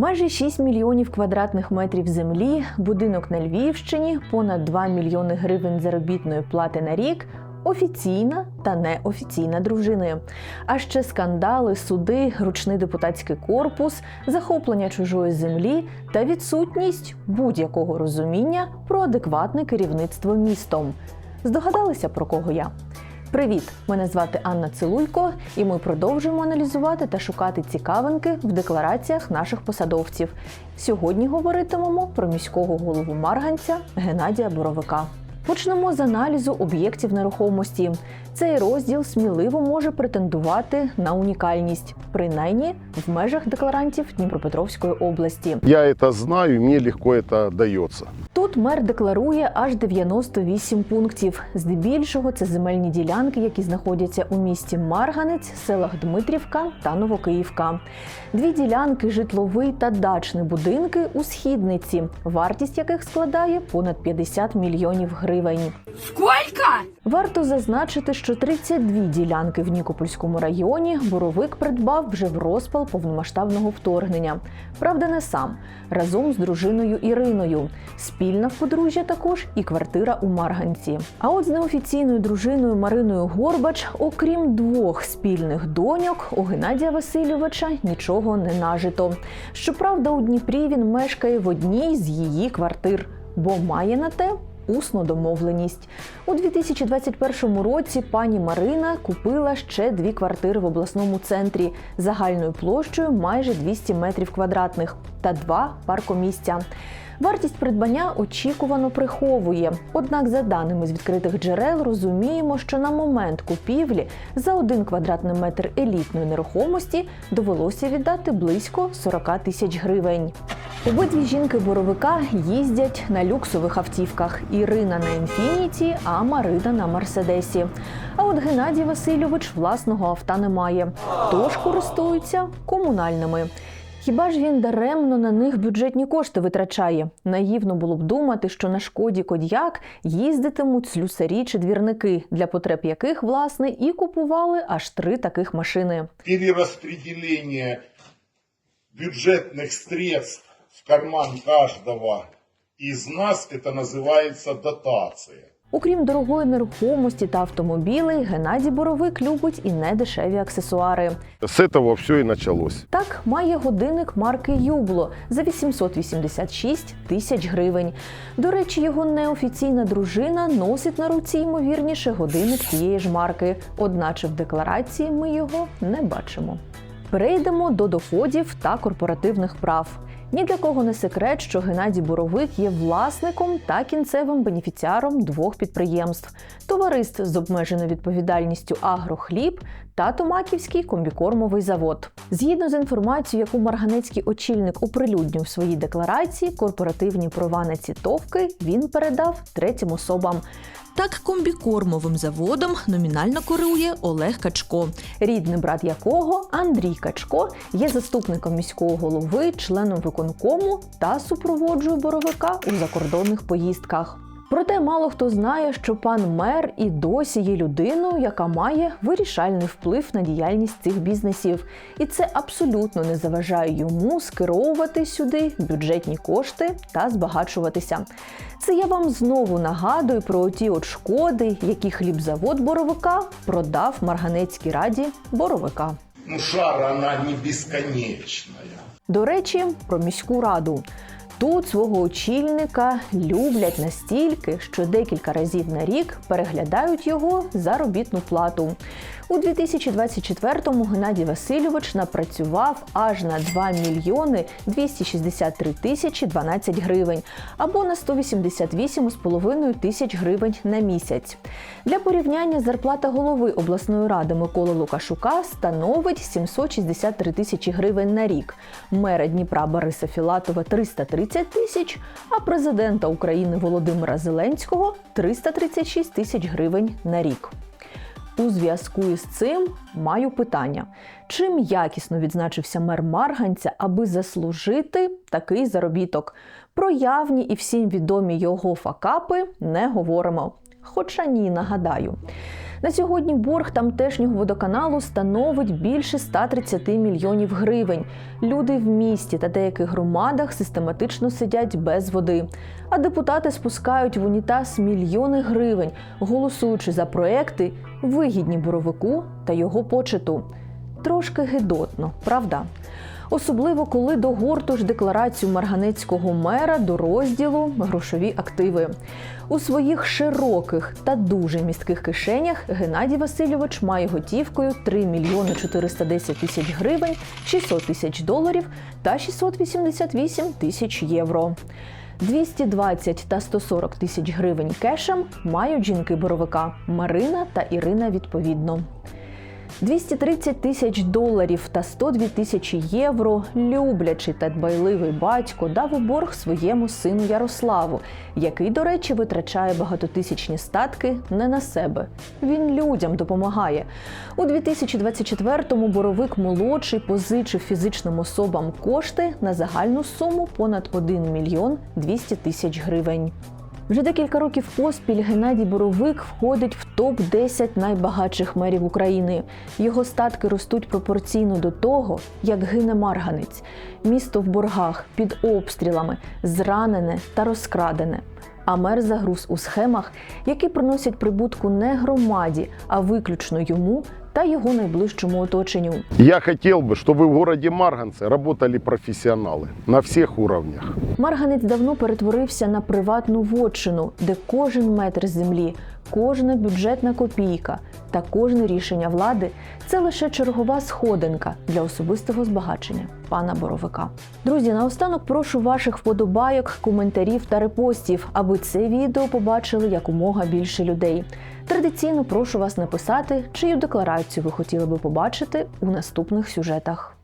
Майже 6 мільйонів квадратних метрів землі, будинок на Львівщині, понад 2 мільйони гривень заробітної плати на рік. Офіційна та неофіційна дружини. А ще скандали, суди, ручний депутатський корпус, захоплення чужої землі та відсутність будь-якого розуміння про адекватне керівництво містом. Здогадалися про кого я? Привіт! Мене звати Анна Цилулько, і ми продовжуємо аналізувати та шукати цікавинки в деклараціях наших посадовців. Сьогодні говоритимемо про міського голову Марганця Геннадія Боровика. Почнемо з аналізу об'єктів нерухомості. Цей розділ сміливо може претендувати на унікальність, принаймні в межах декларантів Дніпропетровської області. Я это знаю, мне легко это дается. Тут мер декларує аж 98 пунктів. Здебільшого це земельні ділянки, які знаходяться у місті Марганець, селах Дмитрівка та Новокиївка. Дві ділянки житловий та дачний будинки у східниці, вартість яких складає понад 50 мільйонів гривень. Сколько? Варто зазначити, що 32 ділянки в Нікопольському районі Боровик придбав вже в розпал повномасштабного вторгнення. Правда, не сам разом з дружиною Іриною. Спільна в подружжя також і квартира у Марганці. А от з неофіційною дружиною Мариною Горбач, окрім двох спільних доньок, у Геннадія Васильовича нічого не нажито. Щоправда, у Дніпрі він мешкає в одній з її квартир, бо має на те усну домовленість. У 2021 році пані Марина купила ще дві квартири в обласному центрі загальною площею майже 200 метрів квадратних та два паркомісця. Вартість придбання очікувано приховує. Однак, за даними з відкритих джерел, розуміємо, що на момент купівлі за один квадратний метр елітної нерухомості довелося віддати близько 40 тисяч гривень. Обидві жінки боровика їздять на люксових автівках. Ірина на інфініті, а Марина на мерседесі. А от Геннадій Васильович власного авто не має, тож користуються комунальними. Хіба ж він даремно на них бюджетні кошти витрачає? Наївно було б думати, що на шкоді Кодьяк їздитимуть слюсарі чи двірники, для потреб яких власне і купували аж три таких машини. перераспределение бюджетных средств в карман каждого из нас, это называется дотация. Окрім дорогої нерухомості та автомобілей, Геннадій Боровик любить і недешеві аксесуари. С этого все и началось. Так, має годинник марки Юбло за 886 тисяч гривень. До речі, його неофіційна дружина носить на руці ймовірніше годинник цієї ж марки. Одначе в декларації ми його не бачимо. Перейдемо до доходів та корпоративних прав. Ні для кого не секрет, що Геннадій Боровик є власником та кінцевим бенефіціаром двох підприємств: товариств з обмеженою відповідальністю Агрохліб та Томаківський комбікормовий завод. Згідно з інформацією, яку марганецький очільник оприлюднив в своїй декларації, корпоративні права на ці товки він передав третім особам. Так, комбікормовим заводом номінально керує Олег Качко, рідний брат якого Андрій Качко є заступником міського голови, членом виконкому та супроводжує боровика у закордонних поїздках. Проте мало хто знає, що пан мер і досі є людиною, яка має вирішальний вплив на діяльність цих бізнесів, і це абсолютно не заважає йому скеровувати сюди бюджетні кошти та збагачуватися. Це я вам знову нагадую про ті от шкоди, які хлібзавод боровика продав Марганецькій раді боровика. Ну, шара, она не бесконечная. До речі, про міську раду. Тут свого очільника люблять настільки, що декілька разів на рік переглядають його заробітну плату. У 2024-му Геннадій Васильович напрацював аж на 2 мільйони 263 тисячі 12 гривень або на 188,5 тисяч гривень на місяць. Для порівняння зарплата голови обласної ради Миколи Лукашука становить 763 тисячі гривень на рік, мера Дніпра Бориса Філатова 330 тисяч, а президента України Володимира Зеленського 336 тисяч гривень на рік. У зв'язку із цим маю питання: чим якісно відзначився мер Марганця, аби заслужити такий заробіток? Про явні і всім відомі його факапи не говоримо. Хоча ні, нагадаю. На сьогодні борг тамтешнього водоканалу становить більше 130 мільйонів гривень. Люди в місті та деяких громадах систематично сидять без води. А депутати спускають в унітаз мільйони гривень, голосуючи за проекти, вигідні боровику та його почету. Трошки гидотно, правда? Особливо коли до гурту ж декларацію марганецького мера до розділу грошові активи. У своїх широких та дуже містких кишенях Геннадій Васильович має готівкою 3 мільйони 410 тисяч гривень, 600 тисяч доларів та 688 тисяч євро. 220 та 140 тисяч гривень кешем мають жінки боровика Марина та Ірина відповідно. 230 тисяч доларів та 102 тисячі євро люблячий та дбайливий батько дав у борг своєму сину Ярославу, який, до речі, витрачає багатотисячні статки не на себе. Він людям допомагає. У 2024-му боровик молодший позичив фізичним особам кошти на загальну суму понад 1 мільйон 200 тисяч гривень. Вже декілька років поспіль Геннадій Боровик входить в топ 10 найбагатших мерів України. Його статки ростуть пропорційно до того, як гине марганець. Місто в боргах під обстрілами, зранене та розкрадене. А мер загруз у схемах, які приносять прибутку не громаді, а виключно йому та його найближчому оточенню. Я хотел бы, чтобы в городе Марганце работали профессионалы на всех уровнях. Марганець давно перетворився на приватну вотчину, де кожен метр землі, кожна бюджетна копійка та кожне рішення влади це лише чергова сходинка для особистого збагачення пана Боровика. Друзі, наостанок прошу ваших вподобайок, коментарів та репостів, аби це відео побачили якомога більше людей. Традиційно прошу вас написати, чию декларацію ви хотіли би побачити у наступних сюжетах.